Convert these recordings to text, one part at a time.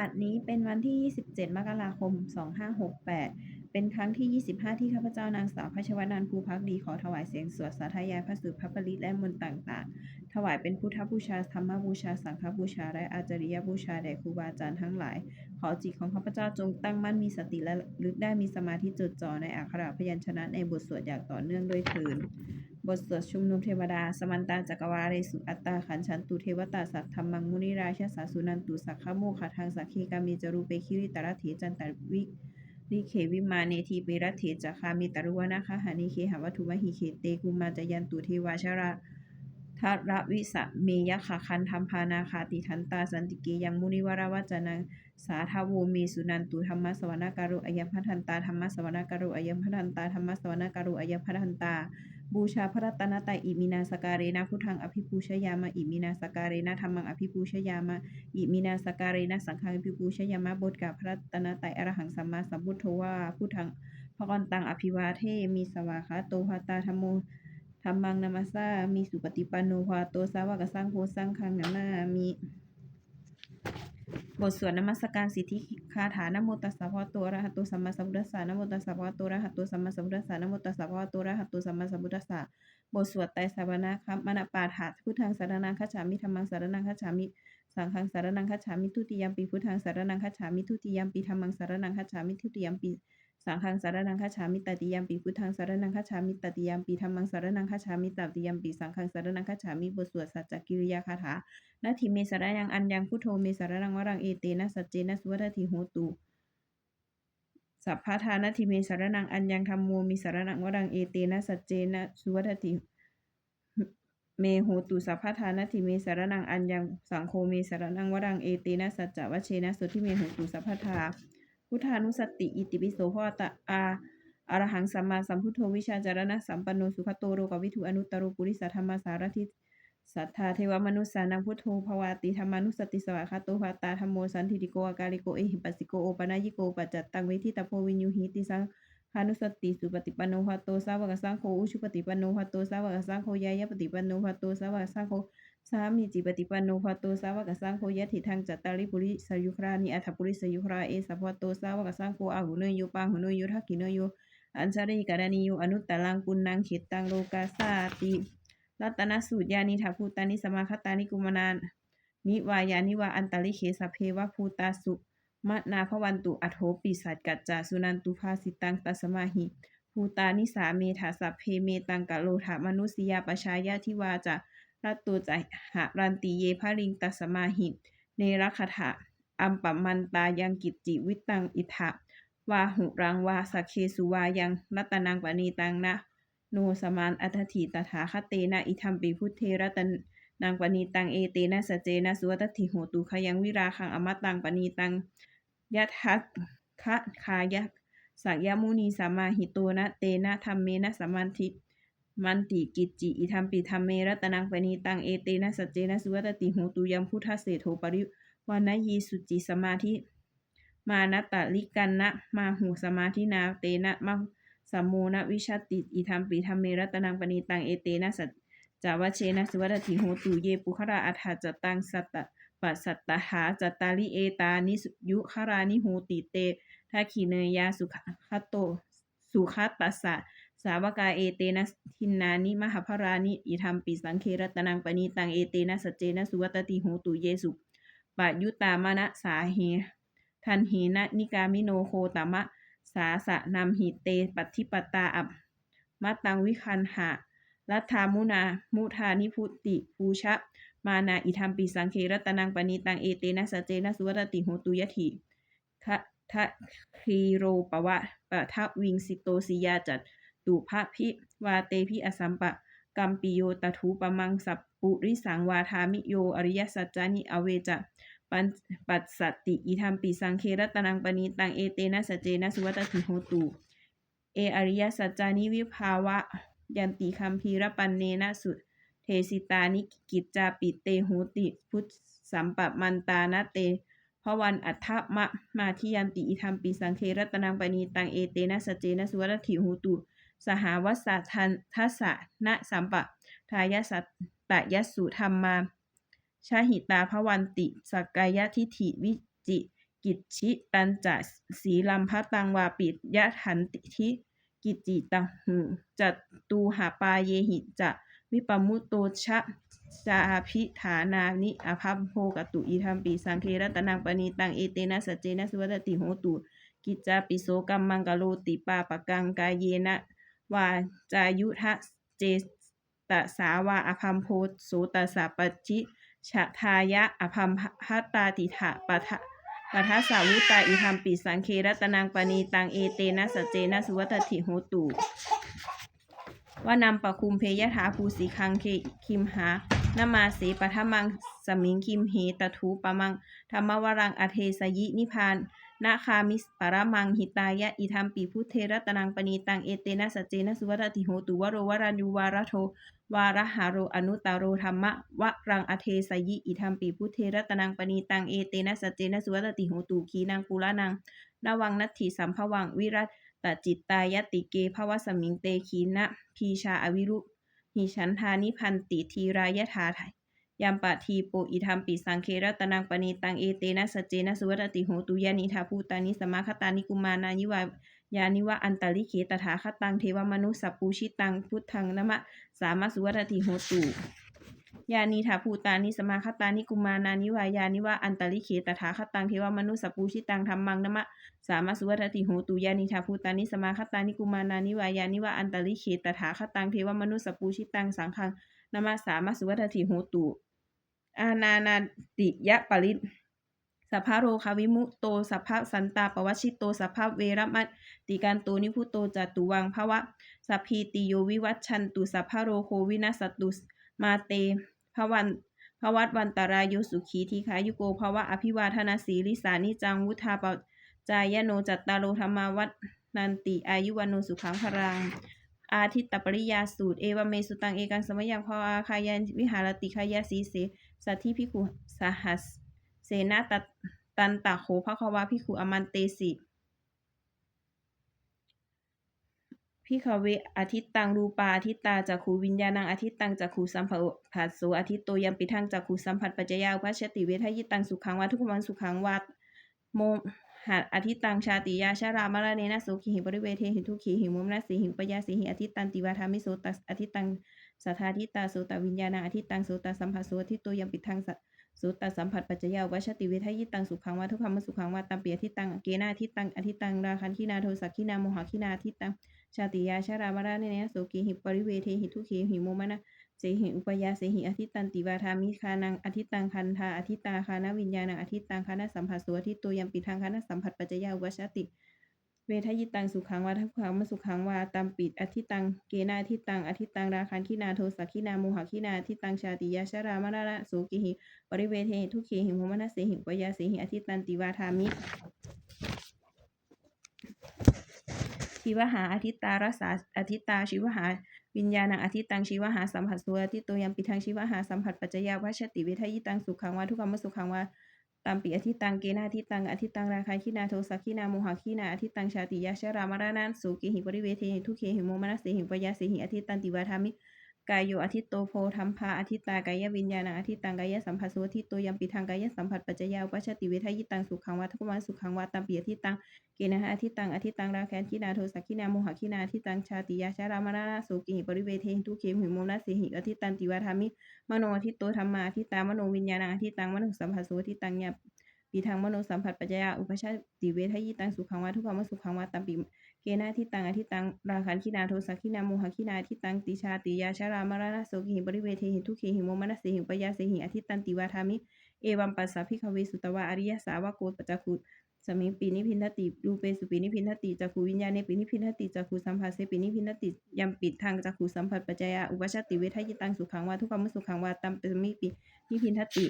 บัดนี้เป็นวันที่ 27 มกราคม 2568 เป็นครั้งที่ 25 ที่ข้าพเจ้านางสาวพัชวนันภูพักดีขอถวายเสียงสวดสาธยายพระสูตรพระปริตและมนต์ต่าง ๆ ถวายเป็นพุทธบูชาธรรมบูชา สังฆบูชา และอาจาริยบูชาแด่ครูบาอาจารย์ทั้งหลาย ขอจิตของข้าพเจ้าจงตั้งมั่นมีสติและลึกได้มีสมาธิจดจ่อในอักขระพยัญชนะในบทสวดอย่างต่อเนื่องด้วยเถิด บทสวดชุมนุมเทวดา สมันตาจักรวาเรสุอัตตาขันชันตุเทวตาสัตธรรมังมุนิราชสาสุนันตุสักขโมคาทางสักขีกามีจรูเปคิริตรเถจันตวิลิเขวิมาเนทีเปรเถจคามิตรุวนาคะหานิเคหวัตุมหิเคเตกุมาจยันตุเทวาชราทาระวิสะเมยะขคันธรรมพานาคาติทันตาสันติเกยังมุนิวรวัจนังสาทาโวเมสุนันตุธรรมสวนาการุอายพัทันตาธรรมสวนาการุอายพัทันตาธรรมสวนาการุอายพัทันตา บูชาพระรัตนตรัยอิมินาสการเรนะพุทธังอภิปูชยามะอิมินาสการเรนะธรรมังอภิปูชยามะอิมินาสการเรนะสังฆังอภิปูชยามะบทกับพระรัตนตรัยอรหังสัมมาสัมพุทโธวาพุทธังพระกันตังอภิวาเทมีสวาคาโตภาตาธรรมโมธรรมังนามัสามีสุปฏิปันโนภาโตสาวกสังโฆสังฆังนามามิ บทสวดนมัสการสิทธิคาถานโมตัสสะพะตัวะโตอะระหัตตุสัมมาสัมพุทธัสสะนโมตัสสะพะตัวะโตอะระหัตตุสัมมาสัมพุทธัสสะนโมตัสสะพะตัวะโตอะระหัตตุสัมมาสัมพุทธัสสะบทสวดไตรสรณคมณปาฐาพุทธังสารนังคัจฉามิธรรมังสารนังคัจฉามิสังฆังสารนังคัจฉามิทุติยมปีพุทธังสารนังคัจฉามิทุติยมปีธรรมังสารนังคัจฉามิทุติยมปี สังฆังสารนังคัจฉามิตติยมปีพุทธังสารนังคัจฉามิตติยมปีธัมมังสารนังคัจฉามิตติยมปีสังฆังสารนังคัจฉามิบทสวดสัจจกิริยาคาถานาทิเมสาระยังอันยังพุทโธเมสารนังวรังเอเตนะสัจเจนะสุวัฏทิโหตุสัพพทานาทิเมสารนังอันยังธรรมโมมิสารนังวรังเอเตนะสัจเจนะสุวัฏทิเมโหตุสัพพทานาทิเมสารนังอันยังสังโฆเมสารนังวรังเอเตนะสัจจะวะเชนะสุทิเมโหตุสัพพทา พุทธานุสติ อิติปิโสภวตะอาอรหังสัมมาสัมพุทโธวิชาจารณะสัมปันโนสุขโตโรกวิทุอนุตตโรปุริสธรรมสารทิสัทธาเทวมนุษสานังพุทโธภวาติธรรมานุสติสวาคาโตภาตาธรรมโมสันทิติโกอากาลิโกเอหิปัสสิโกโอปนายิโกปัจจัตตังเวทิตาโพวินยูหิติสังคานุสติสุปฏิปันโนภะโตสาวกสังโฆอุชุปฏิปันโนภะโตสาวกสังโฆยายะปฏิปันโนภะโตสาวกสังโฆ สามีจิปฏิปันโนภะโตสาวกสังโฆยะถิทังจัตตาริปุริสยุครานิอัฏฐปุริสยุคราเอสัพพะโตสาวกสังโฆอาหุเนยโยปังหุเนยโยทักขิเนยโยอัญชริการณิโยอนุตตรังปุณนังเขตตังโลกาสาติรัตนสูตรยานิถาภูตานิสมาคตานิกุมานานนิวายานิวาอันตริเคสเพวะภูตาสุมะนาภวันตุอัโถปิสัจกัจจาสุนันตุภาสิตังตัสมาหิภูตานิสาเมถาสัพเพเมตังกะโลถามนุสยาปชายาทิวาจะ รัตตุจะหะรันติเยภริงตัสมาหิต เนรคถะอัมปมันตายังกิจจิวิตังอิทะวาหุรังวาสเคสุวายังรัตนังปณีตังนะโนสมานอัตถิตถาคเตนะอิทัมปิพุทเทระตันนางปณีตังเอเตนะสเจนะสุวัตถิโหตุขยังวิราคังอมตังปณีตังยัตทัตคะคายะสักยมุนีสามาหิโตนะเตนะธรรมเมนะสมันทิ มันติกิจจิอิทัมปิธรรมเมรัตนังปณีตังเอเตนะสัจเจนะสุวัตติโหตุยังพุทธเสโทปริวานยีสุจิสมาธิ มานตะลิกันนะมาหูสมาธินาเตนะมาสัมโมนะวิชาติอิทัมปิธัมเมรัตนังปณีตังเอเตนะสัจจาวเชนะสุวัตถิโหตุเยปุคราอัฏฐจตังสัตตปัสสัตตหาจตตาริเอตานิยุคารานิโหติเตทักขิเนยาสุขโตสุขตัสสะ สาวกาเอเตนะทินนานิมหาภรานิอิทัมปิสังเครัตนังปณีตังเอเตนะสเจนะสุวัตติโหตุเยสุปะยุตามะนะสาเหทันหีนะนิกามิโนโคตมะ สาสะนำหิเตปัติปตาอับมัตตังวิคันหะรัฐามุนา มุทานิพุติภูชะ มานาอิทัมปิสังเครัตนังปณีตังเอเตนะสเจนะสุวัตติโหตุยะถิคะทะคีโรปวะปะทะวิงสิโตสิยาจัต ตุภะพิวาเตพิอสัมปะกัมปิโยตทูปมังสัพปุริสังวาทามิโยอริยสัจจานิอเวจะปันปัสสติอิทัมปิสังเครตนังปณีตังเอเตนะสเจนะสุวัตถิโหตุเออริยสัจจานิวิภาวะยันติคัมภีรปันเนนะสุเทสิตานิกิจจาปิเตโหติ พุทธสัมปมันตานะเตพวันอัฏฐมะมาทิยันติอิทัมปิสังเครตนังปณีตังเอเตนะสเจนะสุวัตถิโหตุ สหวัสทันทัสสะนะสัมปะทายสัตตยสุธรรมมาชาหิตาภวันติ สกายทิฐิวิจิกิจชิตันจะสีลัมพะตังวาปิยะทันติทิกิจจิตังหูจัตตูหาปาเยหิจะวิปมุตโตชะจาพิฐานานิอภัมโภกตุอิทัมปีสังเครตนังปณีตังเอเตนะสเจนะสุวัตติโหตุ กิจจาปิโสกัมมังกโลติปาปะกังกายเยนะ วาจายุทะเจตสาวาอภัมโพโสตสาปจิชะทายะอภัมพัตตาติถะปะทะปะทัสาวุตาอิธรรมปิสังเครตนังปณีตังเอเตนะสเจนะสุวัตถิโหตุว่านำปะคุมเพยถาภูสีคังเคคิมหานมาเสปะทะมังสมิงคิมเหตทูปะมังธรรมวรังอเทสยินิพาน นาคามิสปะระมังหิตายะอิธรรมปิพุทเทระตนังปณีตังเอเตนะสจเจนะสุวัตถิโหตุวโรวรัญญูวาระโทวาระหาโรอนุตตโรธรรมะวะรังอเทสยิอิธรรมปีพุทเทระตนังปณีตังเอเตนะสจเจนะสุวัตติโหตูขีนังกุละนังนาวังนัตถิสัมภวังวิรัตตจิตตายติเกภวสมิงเตขีนะพีชาอวิรุหิฉันทานิพันติทีรายถาไทย ยามปะทีโปอิธรรมปิสังเครตนังปณีตังเอเตนะสเจนะสุวัตติโหตุยานิทาภูตานิสมาคตานิกุมานายิวายานิวะอันตริเขตถาคตังเทวมนุสสปปูชิตังพุทธังนมะสามาสุวัตติโหตุยานีถาภูตานิสมาคตานิกุมานานิวายานิวะอันตริเขตถาคตังเทวมนุสสปูชิตังธรรมังนมะสามาสุวัตติโหตุยานิถาภูตานิสมาคตานิกุมานานิวายานิวะอันตริเขตถาคตังเทวมนุสสปูชิตังสังฆังนมะสามาสุวัตติโหตุ อานานาติยะปริตสัพพะโรคาวิมุตโต สัพพะสันตาปวัชชิโต สัพพะเวรมัตติการโตนิพุโตจัตุวังภวะ สัพพีติโยวิวัชชันตุ สัพพะโรโควินัสตุสมาเตภวันภวัตวันตรายโยสุขีทีขายุโกภวะอภิวาทนาสีลิสานิจังวุธาปจายโนจัตตาโรธรรมาวัตนันติอายุวันโนสุขังพรังอาทิตตปริยาสูตร เอวเมสุตังเอกังสมยังภวาคายันวิหารติคายาสีเส สัทธิพิคุสหัส เสนาตตันตะโขภควาพิคุอมันเตสิพิขเวอาทิตตังรูปาอาทิตตาจักขูวิญญาณังอาทิตตังจักขูสัมผัสโสอาทิตโตยัมปิทังจักขูสัมผัสปัจจยาอุปัชติเวทยิตังสุขังวาทุกวันสุขังวาโมหัดอาทิตตังชาติยาชารามาลาเนนะโสขีหิบริเวเทหิทุขีหิมุมนะสีหิปยาสีหิอาทิตตันติวาทามิโสตัสอาทิตตัง สัทธาทิตาโสตวิญญาณังอาทิตังโสตสัมผัสโสอาทิตโตยัมปิทังสุตตสัมผัสปัจจยาวัชติเวทยิตังสุขังวาทุกขมสุขังวาตัมเปียทิตังเกนาทิตังอทิตังราคันขีนาโทสักขีนาโมหะขีนาทิตังชาติยาชารามาราเนนะโสกีหิปริเวเทหิทุขีหิโมมนะเสหิอุปยาเสหิอทิตันติวาทามิคานังอทิตังคันธาอทิตาคานาวิญญาณังอทิตังคานสัมผัสโสอทิตโตยัมปิทังคานสัมผัสปัจจยาวัชติ เวทยิตังสุขังวาทุกขังมสุขังวาตัมปิดอทิตังเกนาทิตังอทิตังราคันขีนาโทสักขีนาโมหะขีนาทิตังชาติยาชรามาราโสกีหิปริเวเทหทุขีหิมมนะเสหิปยาเสหิอทิตันติวาทามิชีวหาอทิตตารัสาอทิตตาชีวหาวิญญาณังอทิตังชีวหาสัมผัสสัวทิตโตยัมปิทังชีวหาสัมผัสปัจจยาวัชติเวทยิตังสุขังวาทุกขมสุขังวา ตามปีอทิตังเกนาอทิตังอทิตังราคาขีนาโทสักขีนาโมหะขีนาอทิตังชาติยาชรามารานันสุกิหิปริเวเทหิทุเคหิโมมนัสเสหิปยาเสหิอทิตันติวาทามิ กายโยอทิตโตโพธรรมภาอทิตตากายวิญญาณังอทิตังกายสัมผัสสัวทิโตยัมปิทังกายสัมผัสปัจจยาวัชติเวทยิตังสุขังวาทุกขมสุขังวาตัมปิอทิตังเกณหะอทิตังอทิตังราแคนขีนาโทสักขีนาโมหะขีนาอทิตังชาติยาชารามาราโสกิหิปริเวเทหิทุเขหิโมนัสเสหิอทิตันติวาทามิมโนอทิตโตธรรมาอทิตามโนวิญญาณังอทิตังมโนสัมผัสโสอทิตังยา ปีทางมโนสัมผัสปัจจยาอุปชาติเวทยิตังสุขังวาทุกขมสุขังวาตัมปิเกณาทิตังอทิตังราคันขีนาโทสักขีนาโมหขีนาทิตังติชาติยาชารามาราโสกิหิปริเวเทหิทุเขหิโมมนัสเสหิปยาเสหิอทิตันติวาทามิเอวัมปัสสะพิขเวสุตวะอริยสาวกโกปจักขุสมิงปีนิพินทติรูเปสุปีนิพินทติจักขูวิญญาณเนปีนิพินทติจักขูสัมผัสเสปีนิพินทติยัมปิดทางจักขูสัมผัสปัจจยาอุปชาติเวทยิตังสุขังวาทุกขมสุขังวาตัมปสมิปีนิพินทติ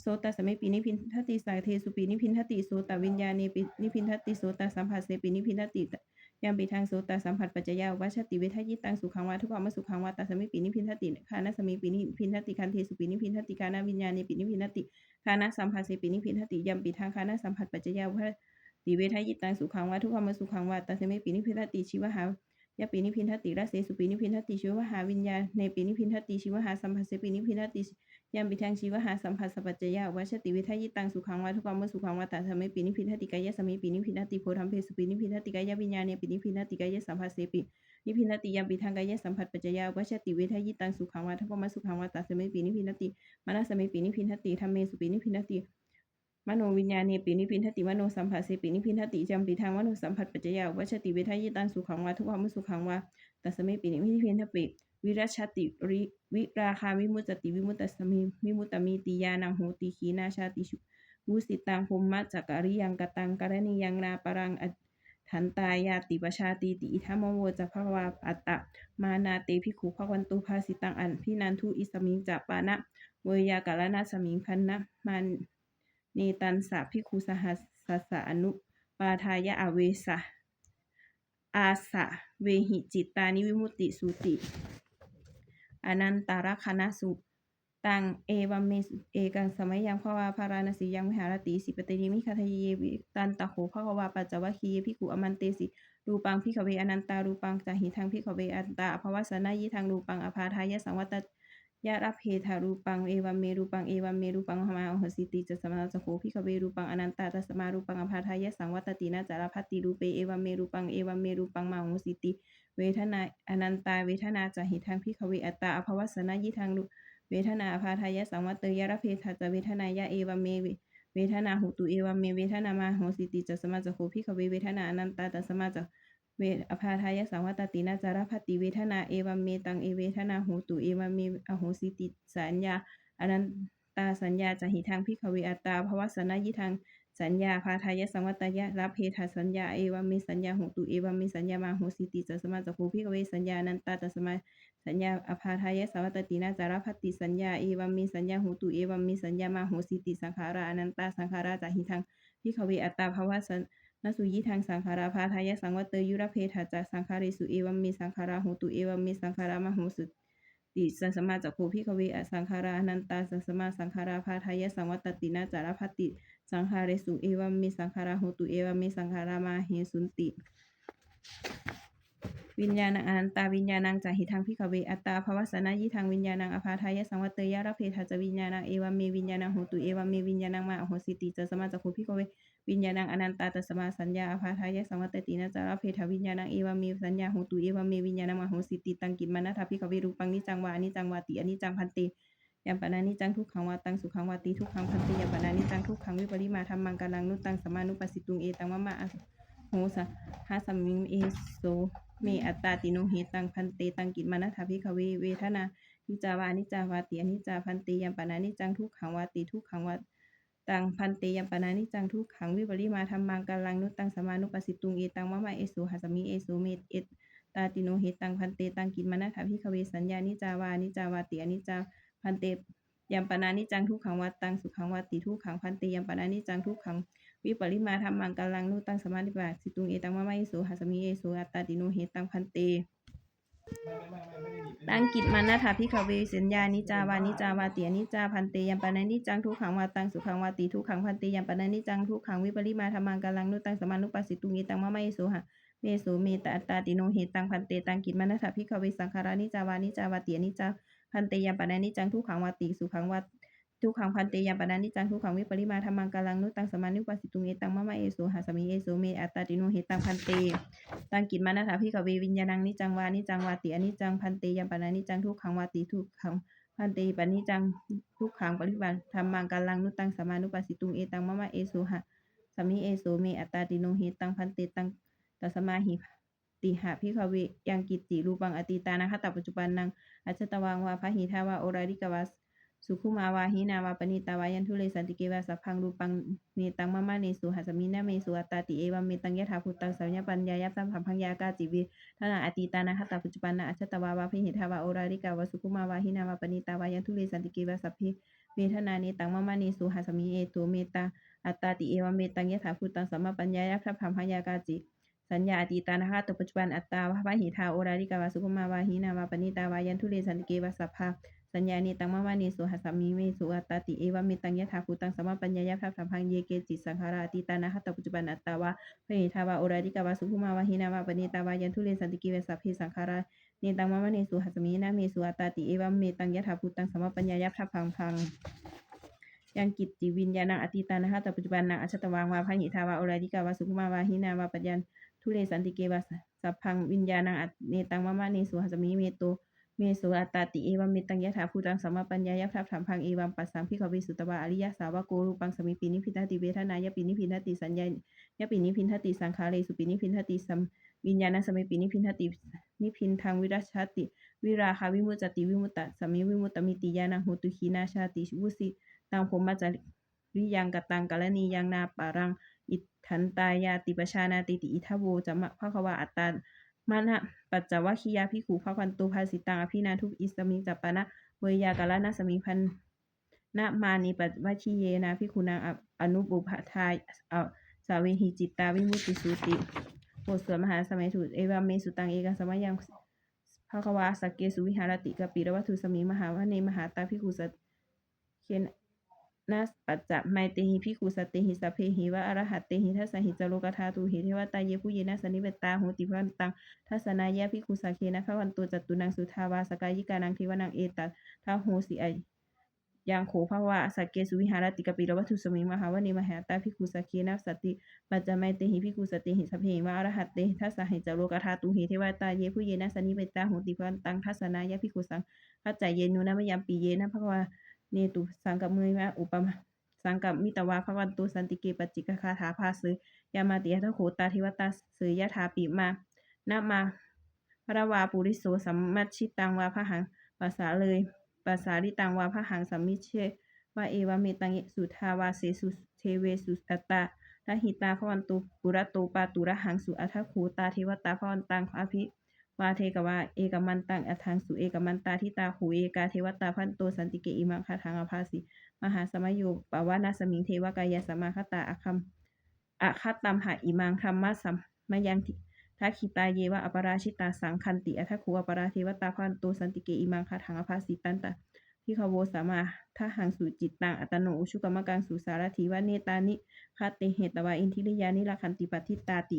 โสตัสมิปีนิพินทติสายเทสุปีนิพินทติโสตวิญญาณเนปีนิพินทติโสตสัมผัสเสปีนิพินทติยัมปิดทางโสตสัมผัสปัจจยาอุปชติเวทยิตังสุขังวาทุกขมสุขังวาตัสมิปีนิพินทติคานะสมิปีนิพินทติคันเทสุปีนิพินทติคานะวิญญาณเนปีนิพินทติคานะสัมผัสเสปินิพินทติยัมปิทางคานะสัมผัสปัจจยาวัติเวทยิตังสุขังวาทุกขมสุขังวาตัสเมปินิพินทติชีวหายาปินิพินทติระเสสุปินิพินทติชีวหาวิญญาณในปินิพินทติชีวหาสัมผัสเสปินิพินทติ ยามปิทังชีวหาสัมผัสสปัจจยาวัชติวิทยิตังสุขังวาทุกขมสุขังวาตาสมิปินิพิทติกายะสมิปินิพิทติโพธัมเพสุปินิพิทติกายะวิญญาเนปินิพิทติกายะสัมผัสเสปินิพินติยามปิทังกายะสัมผัสปัจจยาวัชติวิทยิตังสุขังวาทุกขมสุขังวาตาสมิปินิพิทติมานัสมิปินิพิทติธรรมเมสุปินิพิทติมโนวิญญาเนปินิพินทติมโนสัมผัสเสปินิพินทติจำปีทางมโนสัมผัสปัจจยาวัชติเวทายตังสุขังวาทุกขมสุขังวาตัสมิปินิพินทปิ วิรชติริวิราคาวิมุตติวิมุตตสมิวิมุตตมีติยานังโหติขีนาชาติชุวุสิตังภมมะจักริยังกตังกรณียังนาปรังทันตายาติปชาติติอิทัมโวจะภวาอัตตะมานาเตภิขุภวันตุภาสิตังอันพินันทุอิสมิงจัปานะเวยากาลนาสมิงพันนะมันเนตันสะพิคุสหัสสะสะอนุปาทายะอเวสะอาสะเวหิจิตตานิวิมุตติสุติ อนันตารคณสุตังเอวัมเมสเอกังสมัยยังพวาภาราณสียังมหารติสิปตินิมิคาทยเยวิตันตะโขภควาปัจจวัคคียพิกุอมันเตสิรูปังพิขเวอนันตารูปังจาหิทังพิขเวอันตาอภวสนายิทังรูปังอภาทายะสังวัต ยะรับเพทารูปังเอวัมเมรูปังเอวัมเมรูปังหมาอหสิติจะสมาจะโขพิขเวรูปังอนันตาตสมารูปังอภาทายะสังวัตตินาจารพัตติรูเปเอวัมเมรูปังเอวัมเมรูปังมาอหสิติ เวทนาอนันตาเวทนาจะหิทังพิขเวอัตตาอภวสนายิทังเวทนาอภาทายะสังวัตเตยะระเพทาจะเวทนายะเอวัมเมเวทนาหุตุเอวัมเมเวทนามาโหสิติจะสมาจะโขพิขเวเวทนาอนันตาตสมาจะ เวอภาทายสังวัตตินาจารพัติเวทนาเอวัมเมตังเอเวทนาโหตุเอวัมเมอโหสิติสัญญาอนันตาสัญญาจะหิทางพิขเวอตาภวสนายิทางสัญญาพาทายสังวัตยะรับเพทาสัญญาเอวัมเมสัญญาโหตุเอวัมเมสัญญามาโหสิติจะสมาจะโขพิขเวสัญญานันตาจะสมาสัญญาอภาทายสังวัตตินาจารพัติสัญญาเอวัมเมสัญญาโหตุเอวัมเมสัญญามาโหสิติสังขาราอนันตาสังขาราจะหิทางพิขเวอตาภวสน นสุยิทางสังขาราพาทายะสังวัตเตยุระเพทาจาสังขาริสุเอวัมเมสังขาราโหตุเอวัมเมสังขารามโหสุติสัสมาจักโคพิขเวอสังขารานันตาสัสมาสังขาราพาทายะสังวัตตินาจารพัติ สังขาริสุเอวัมเมสังขาราโหตุเอวัมเมสังขารามาเหสุนติวิญญาณังอันตาวิญญาณังจาหิทังพิขเวอัตตาภวสนายิทังวิญญาณังอภาทายะสังวัตเตยะระเพทาจวิญญาณังเอวัมเมวิญญาณังโหตุเอวัมเมวิญญาณังมาอโหสิติจะสมาจักโคพิขเว วิญญาณังอนันตาตัสมาสัญญาอภาทายะสังวัตตินาจาระเพทวิญญาณังเอวามีสัญญาโหตุเอวามีวิญญาณังมโหสิติตังกิมมานาทาพิขเวรูปังนิจังวานิจังวาติอนิจังพันติยัมปนานิจังทุกขังวาตังสุขังวาติทุกขังพันติยัมปนานิจังทุกขังวิปริมาธรรมังกาลังนุตังสมานุปัสสิตุงเอตังมะมะโหสะหาสัมมิงเอโสเมอัตตาติโนเหตังพันเตตังกิมมานาทาพิขเวเวทนานิจาวานิจาวาติอนิจาพันติยัมปนานิจังทุกขังวาติทุกขังวาตั ตังพันเตยัมปนานิจังทุกขังวิปริมาธรรมังกาลังนุตังสมานุปัสสิตุงเอตังมะมะเอสุหัสมิเอสุเมตเอตตาติโนเหตังพันเตตังกินมานาถาพิขเวสัญญานิจาวานิจาวาติอนิจาพันเตยัมปนานิจังทุกขังวัตตังสุขังวัติทุกขังพันเตยัมปนานิจังทุกขังวิปริมาธรรมังกาลังนุตังสมาธิปัสสิตุงเอตังมะมะเอสุหัสมิเอสุอัตตาติโนเหตังพันเต ตังกิจมานาถาพิขเวสัญญานิจาวานิจาวาเตียนิจาพันเตยัมปนานิจังทุกขังวาตังสุขังวาติทุกขังพันเตยัมปนานิจังทุกขังวิปริมาธรรมังกาลังนุตังสมานุปัสสิตุงีตังมะไมโสุหะเมโสเมตอัตาติโนเหตังพันเตตังกิจมานาถาพิขเวสังขารานิจาวานิจาวาเตียนิจาพันเตยัมปนานิจังทุกขังวาติสุขังวา ทุกขังพันเตยัมปนานิจังทุกขังวิปริมาธรรมังกาลังนุตังสมานุปัสสิตุงเอตังมะมะเอโสหะสมิเอโสเมอัตตาติโนเหตังพันเตตังกิจมานาถาพิขเววิญญาณังนิจังวานิจังวาติอนิจังพันเตยัมปนานิจังทุกขังวาติทุกขังพันเตปนิจังทุกขังปริบัติธรรมังกาลังนุตังสมานุปัสสิตุงเอตังมะมะเอโสหะสมิเอโสเมอัตตาติโนเหตังพันเตตังตัสมาหิติหะพิขเวยังกิจติรูปังอติตานะคะตปัจจุบันนังอัจฉตวังวาพหิทาวาโอราริกวา สุขุมาวาหินาวาปณิตาวายันทุเลสันติเกวาสัพพังรูปังเนตังมะมะเนสุหัสมินาเมสุอัตตาติเอวัมเมตังยะถาพุตังสัญญาปัญญายัพสัมพังยากาจิวิทนาอติตานะคตปัจจุบันนะอัจฉตวาวาพหิทาวาโอราริกาวาสุขุมาวาหินาวาปณิตาวายันทุเลสันติเกวาสัพพิเวทนาเนตังมะมะเนสุหัสมิเอตุเมตาอัตตาติเอวัมเมตังยะถาพุตังสัมมาปัญญายัพสัมพังยากาจิสัญญาอติตานะคะตัวปัจจุบันอัตตาวะพหิทาโอราริกาวาสุขุมาวาหินาวาปณิตาวายันทุเลสันติเกวาสัพพา สัญญานิตังมะมะนิสุหัสสมิเมสุอัตตติเอวะมิตังยะถาภูตังสมมาปัญญายะพัพพังเยเกจิสังขาราติตานะหัตตปัจจุบันอัตตาวะพหิทาวาโอราริกาวาสุภุมาวาหินาวาปณิตาวายันทุเรสันติกิเวสัพพิสังขาราเนตังมะมะเนสุหัสมินะเมสุอัตตติเอวัมเมตังยะถาภูตังสมมปัญญายัพทพังพังยังกิจจิวิญญาณังอติตานะหะตปัจจุบันนังอชตวางวาพหิทาวาโอราดิกาวาสุภุมาวาหินาวาปัญญทุเรสันติเกวาสัพพังวิญญาณังอเนตังมะมะเนสุหัสมิเมโต เมสุอัตตาติเอวัมเมตังยะถาภูตังสัมมปัญญายัพทพังพังเอวัมปัสสังพิขเวสุตวาอริยสาวกโกรูปังสมิปินิพินทติเวทนายปินิพินทติสัญญายปินิพินทติสังขาเรสุปินิพินทติสัมวิญญาณสมิปินิพินทตินิพินทางวิรัชาติ วิราคาวิมุตติวิมุตตะสมิวิมุตตมิติยานังโหตุขีนาชาติวุสิตังผมมาจาริยังกตังกะละนียังนาปารัง อิทันตายาติปชานาติติอิทาโวจะมะภะคะวาอัตตา มานะปัจจวัคคียาพิขูภะคันตุภาสิตังอภินาทุอิสมิงจัปปะนะเวยากะลนะสมิพันนะมานิปัจวัคคีเยนะพิขุนางอนุบุพทายเอาสาเวหิจิตตาวิมุตติสุติบทสวดมหาสมัยสูเอวัมเมสุตังเอกสมัยยังภะควาสักเกสุวิหารติกปิรวัตถุสมิงมหาวะเนมหาตาพิคุสตเคน นัสปัจจะไมเตหิพิคุสตเตหิสัพเพหิวะอรหัตเตหิทัสหิจโลกธาตุหิเทวตาเยผู้เยนะสนิเวตตาโหติพันตังทัสนายะพิคุสักเคนะพระวันตุจัตตุนังสุทาวาสกายิกานังเทวนังเอตทาโหสิไอยังโขภาวะสักเกสุวิหารติกปิรวัตุสมิงมหาวะเนมหาตาพิคุสักเคนะสติปัจจไมเตหิพิคุสติหิสัพเพหิวะอรหัตเตทัสหิจโลกธาตุหิเทวตาเยผู้เยนะสนิเวตตาโหติพันตังทัสนายะพิคุสังขัจจายเยนุนะมยัมปีเยนะภะคะวา เนตุสังกับมือมะอุปมะสังกับมิตวาภะวันตุสันติเกปจิกคาถาภาสือยามาติยะทโขตาทิวตาสือยะถาปิมานะมาพระวาปุริโสสัมมัชชิตังวาพระหังภาษาเลยภาษาลิตังวาพระหังสัมมิเชวาเอวาเมตังเยสุทาวาเสสุเทเวสุตตาทหิตาภวันตุปุระโตปาตุระหังสุอัทถคูตาเทวตาภวันตังอภิ วาเทกวาเอกมันตังอัทังสุเอกมันตาทิตาหูเอกาเทวตาพันโตสันติเกอิมังคาทังอภาสิมหาสมัยโยปวานาสมิงเทวกายสมาคตาอคัมอะคัตตัมหะอิมังธรรมะสัมมายังทิทักขิตาเยวะอปราชิตาสังคันติอัทคูอปราเทวตาพันโตสันติเกอิมังคาทังอภาสิตันตะพิขโวสามาทหังสุจิตตังอัตโนชุกรรมกังสุสารถีวะเนตานิคาเตเหตวาอินทิริยานิลาคันติปัติตาติ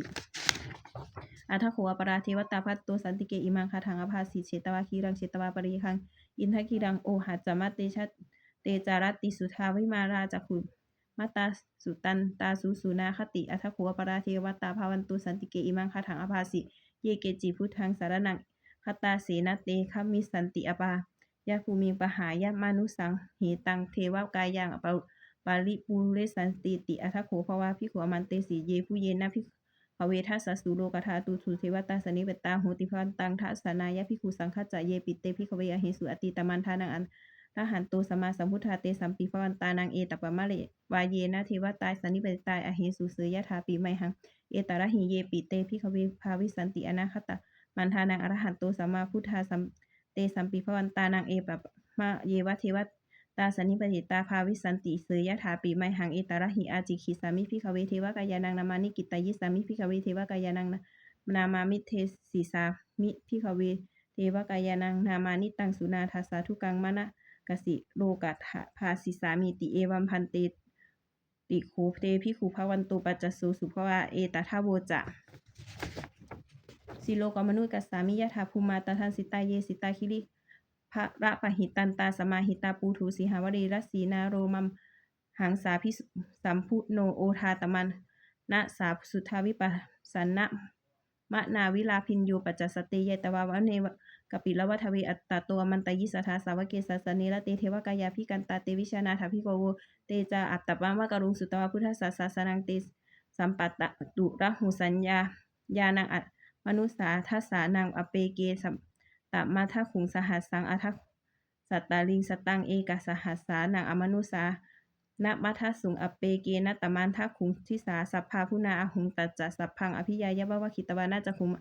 อัทโขอปราเทวตาพัตโตสันติเกอิมังคาทังอภาสิเชตวาคีรังเชตวาปริคัง อินทคีรังโอหัจมัตเตชะเตจารติสุทาวิมาราจักขุมาตาสุตันตาสุสุนาคติอัทโขอปราเทวตาภาวันตุสันติเกอิมังคาทังอภาสิเยเกจิพุทธังสารนังคตาเสนาเตคมิสันติอปายะภูมิปหายะมานุสังเหตังเทวกายังอปาปาริปุเรสันติติอัทโขภวาพิขวมันเตสีเยผู้เยนะพิ ภเวทัสสะสุโลกธาตุสุเทวตาสนิเวตาโหติพันตังทัสนายะพิคุสังฆจจเยปิเตพิขเวอหิสุอติตมันทานังอันทหันโตสมาสัมพุทธาเตสัมปิภวันตานังเอตปะมะเลวาเยนะเทวตาสนิเวตาอหิสุเสยยะถาปิไมหัง เอตระหิเยปิเตพิขเวภาวิสันติอนาคตะมันทานังอรหันโตสัมาพุทธาสัมเตสัมปิภวันตานังเอปะมะเยวะเทว ตาสันิปติตาภาวิสันติเสยยะถาปิไมหังเอตระหิอาจิคิสามิพิขเวเทวกายานังนามานิกิตายิสามิพิขเวเทวกายานังนามามิเทสีสามิพิขเวเทวกายานังนามานิตังสุนาทัสาทุกังมะนะกสิโลกัตถภาสิสามิติเอวัมพันเตติโคเตพิขุภวันตุปัจจสุสุภวะเอตทาโวจะสิโลกมนุกัสสามิยะถาภูมาตาทันสิตาเยสิตาคิริ พระระปะหิตันตาสมาหิตาปูทูสีหาวรีรัสีนาโรมัมหังสาพิสัมพุโนโอทาตมันนะสาสุทาวิปัสสนะมะนาวิลาพินโยปัจจสติเยตวาวะเนวกปิละวัทวีอัตตาตัวมันตยิสทาสาวเกสสเนละเตเทวกายาพิกันตาเตวิชานาถาพิโกโวเตจาอัตตปามะกรุงสุตวะพุทธศาสสนังเตสัมปัตตุระหุสัญญายานังอัตมนุสาทัสสานังอเปเกสัม มาทะขุงสหัสสังอัทสัตตาลิงสตังเอกสหัสสานังอมนุสานะมัทสุงอเปเกนะตมันทะขุงทิสาสัพพาพุนาอหุงตัจจะสัพพังอภิยายะบวะคิตวานาจะคุม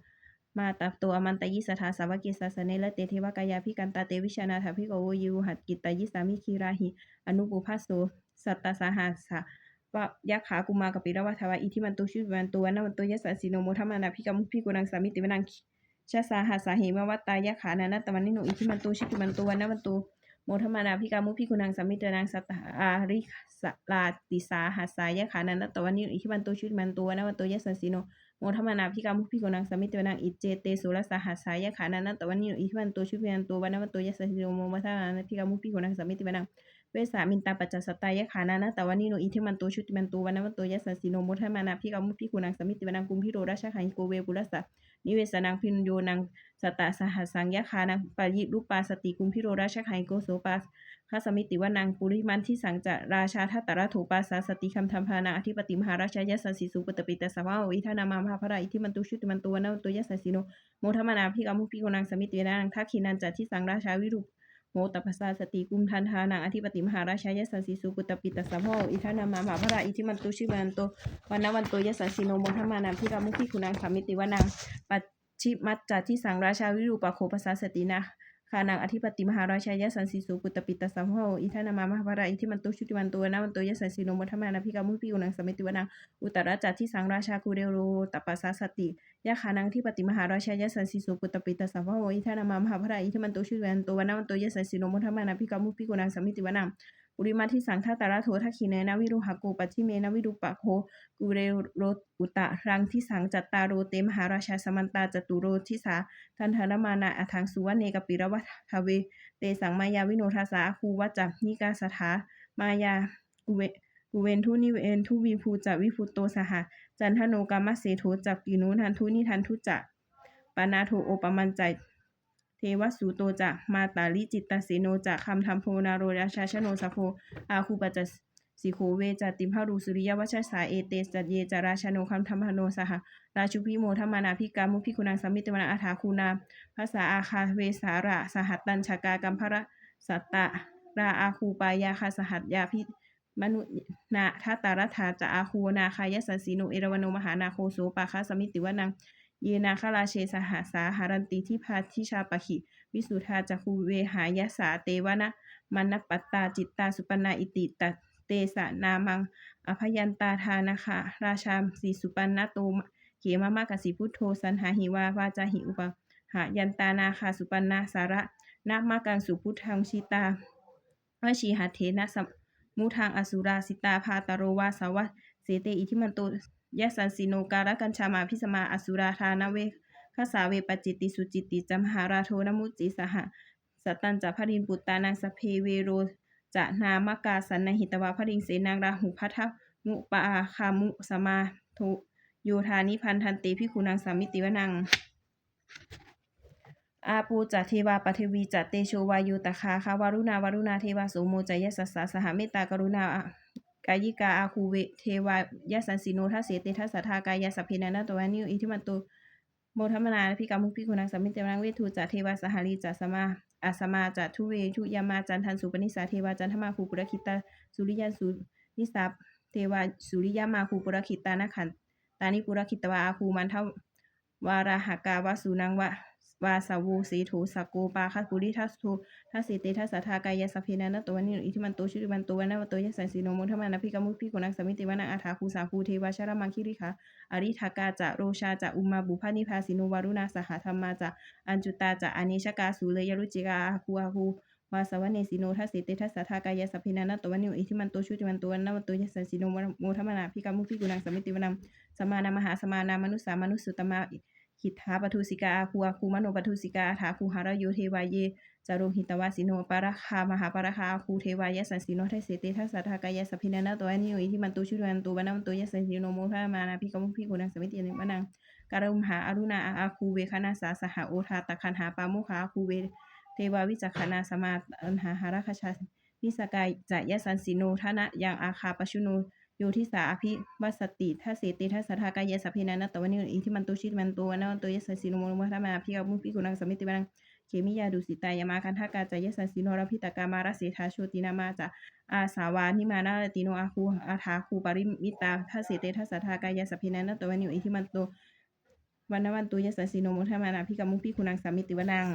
มาตับตัวอมันตยิสถาสาวกิสาสเนละเตเทวกายาพิกันตาเตวิชนาถาพิโกวยูหัดกิตตยิสามิคีราหิอนุปุพัสโสสัตตสหัสสะวะยะขากุมากปิระวัทวะอิทิมันตุชุวันตัวนันตัวยะสัสสิโนโมทัมมานาพิกามุพิกุนังสามิติวนัง ชาสาหัสสาเหมวัตตายะขานานัตตมันนิโนอิทิมันตูชิกิมันตูวันนวันตูโมทมานาพิกามุพิกุนังสามิตนังสัตตาอาริสลาติสาหัสสายะขานานัตตวันนิโนอิทิมันตูชิกิมันตูวันนวันตูยะสันสิโนโมทมานาพิกามุพิโกนังสมิติวนังอิเจเตสุรสาหัสสายะขานันนะตวันนิโนอิทิมันโตชุพินันโตวันนวันโตยะสันสิโนโมมัทนานาพิกามุพิโกนังสมิติวนังเวสามินตาปัจจสตายะขานันะตวันนิโนอิทิมันโตชุติมันโตวันนวันโตยะสสิโนโมทมานาพิกามุพิโกนังสมิติวนังกุมพิโรราชขันโกเวปุรสะ นิเวสนังพินโยนังสตาสหัสังยะขานังปายิรูปาสติกุมพิโรราชขันโกโสปาพระสมิติวานางปุริมันที่สังจะราชาทัตตระโถปาสาสติคำธรรมพานาอธิปติมหาราชยสันสิสุปตปิตสวะวิธานามามหาพระอิทิมันตุชุติมันตัวันนตุยสันสิโนโมทมนาพิกามุพิโกนางสมิติวานางทักขินันจัที่สังราชาวิรุป โมตปัสสาสติกุมทันทานางอธิปติมหาราชายสัสสิสุปตปิตสวะอิทานามามาพระอิทิมันตุชิมันโตวันนวันโตยสัสสิโนโมทมานาพิรามุพิโกนางสมิติวานังปัจฉิมัจจที่สังราชาวิรูปโคปัสสาสตินะ ขานังอธิปติมหาราชายสันสีสุกุตปิตสัมโหอิทานามามหาภราอิทิมันตุชุติมันตัวนาวันตัวยสันสีโนมัทมานาพิกามุปิอุนังสมิติวนังอุตรจัตที่สังราชาคูเดโรตปัสสะสติยะขานังที่ปฏิมหาราชายสันสีสุกุตปิตสัมโหอิทานามามหาภราอิทิมันตุชุติมันตัวนาวันตัวยสันสีโนมัทมานาพิกามุปิอุนังสมิติวนัง ปุริมาที่สังฆาตาระโททักขิเนนวิรุหะโกปัจฉิเมนวิรุปะโคกุเรโรอุตะรังที่สังจัตตาโรเตมหาราชาสมันตาจตุโรทิสาทันธนมานาอทังสุวรรณเนกปิรวัทเว เตสังมายาวิโนทาสาคูวัจจนิกาสถามายากุเวกุเวนทุนิเวนทุวีภูจะวิภูโตสหจันทโนกามะเสโทจักกินุทันทุนิทันทุจะปานาโทโอปมันใจ เทวสูโตจะมาตาลิจิตตเสโนจะคำธรรมโพนาโรราชาชโนสโพอาคูปัจจสิโคเวจติมหารูสุริยวัชสาเอเตจัตเยจาราชโนคำธรรมโนสหราชุพิโมธรรมานาพิกามุพิคุณังสมิตวนาอาถาคูนาภาษาอาคาเวสาระสหัตตัญชากากัมพระสัตตะราอาคูปายาคาสหัตยาพิมนุนาทัตตารัฐาจะอาคูนาคายสันสีโนเอรวโนมหานาโคโสปาคาสมิติวนัง เยนาคราเชสหาสาหารันติที่พาทิชาปะขิวิสุทาจักคูเวหายสาเตวนะมันนปัตตาจิตตาสุปนาอิติตเตสะนามัง อภยันตาทานะคะ ราชามสีสุปันนโตเขมามากสิพุทโธสันหาหิวาวาจาหิอุปหายันตานาคาสุปันนาสาระนามากังสุพุทธังชิตาวชีหัตเถนะสมุทางอสุราสิตาพาตโรวาสาวะเสเตอิทิมันโต ยะสันสิโนการะกัญชามาพิสมาอสุราธานเวคสาเวปจิตติสุจิตติจัมหาราโทนมุจิสหะสตันจะพรินปุตตานังสเพเวโรจะนามกาสันนหิตวาพริงเสนางราหุพัทมุปาคามุสมาโทโยธานิพันธันเตพิคุนังสามิติวนัง อาปูจัเทวาปเทวีจัเตโชวายุตคาคาวารุณาวารุณาเทวาโสโมจยสสสะสหเมตตากรุณา กายิกาอาคูเวเทวายสันสิโนทัสเสเตทัสสะทากายาสพเพนันตวานิวอิทิมันตุโมทัมมนาพิกามุขพิคุนังสมมิเตรังเวทูจัเทวาสหารีจัสมาอาสมาจัทุเวทุยามาจันทันสุปนิสาเทวาจันทมาคูปุรคิตาสุริยันสุนิสาเทวาสุริยามาคูปุรคิตานะขันตานิปุรคิตวาอาคูมันทวาราหากาวาสุนังวะ วาสาวูสีโถสกโกปาคัสปุริทัสโททัสสิเตทัสสทากายาสพเพนันตวานิวอิทิมันโตชุติมันโตวันนวันโตยสันสีโนโมทัมานาพิกมุพิคุนังสมิติวานังอาถาคูสาคูเทวาชรามังคิริคะอริทากาจะโรชาจะอุมาบุพานิพาสิโนวารุณาสหธรรมาจะอัญจุตาจะอเนชกาสุเลยรุจิกาอาคูอาคูวาสวเนสิโนทัสสิเตทัสสทากายสัพเพนันตวานิวอิทิมันโตชุติมันโตวันนวันโตยสันสีโนโมทัมานาพิกมุพิคุนังสมิติวานังสมานา มหาสมานา มนุสสามนุสสุตมะ หิทธาปทุสิกาอาคูอาคูมโนปทุสิกาถาคูหารโยเทวายเยจารุหิตวาสิโนปาราคามหาปาราคาคูเทวายสันสีโนทัสเสตทัสสะทากายาสัพพินันตัวนิโยอิทิมันตุชุวันตุวันนันตุยสันสีโนโมทามานาพิกมุพิกุนังสมิตินิมนังการุมหาอรุณาอาคูเวคณาสาสหโอทาตะคันหาปามุขาคูเวเทวาวิจักขณาสมาอันหาหาราคชานิสกายจะยสันสีโนทนะยังอาคาปชุโน โยทิสาอภิวัสติทัสเสติทัสสทากายสัพพินันตวันนิโยอิทิมันตุชิตมันตุวันนันตุยสันสีโนโมทามาพิกมุพิกุนังสมิตินังเขมิยาดุสิตายามาคันทากาจายสันสิโนรพิตกามาราเสธาโชตินามาจะอาสาวานิมานาติโนอาคูอาทาคูปาริมิตาทัสเสเตทัสสทากายาสพพินันตวันนิวอิทิมันโตวันนวันตุยสันสิโนโมทมานาพิกามุพิคุนังสมิติวนัง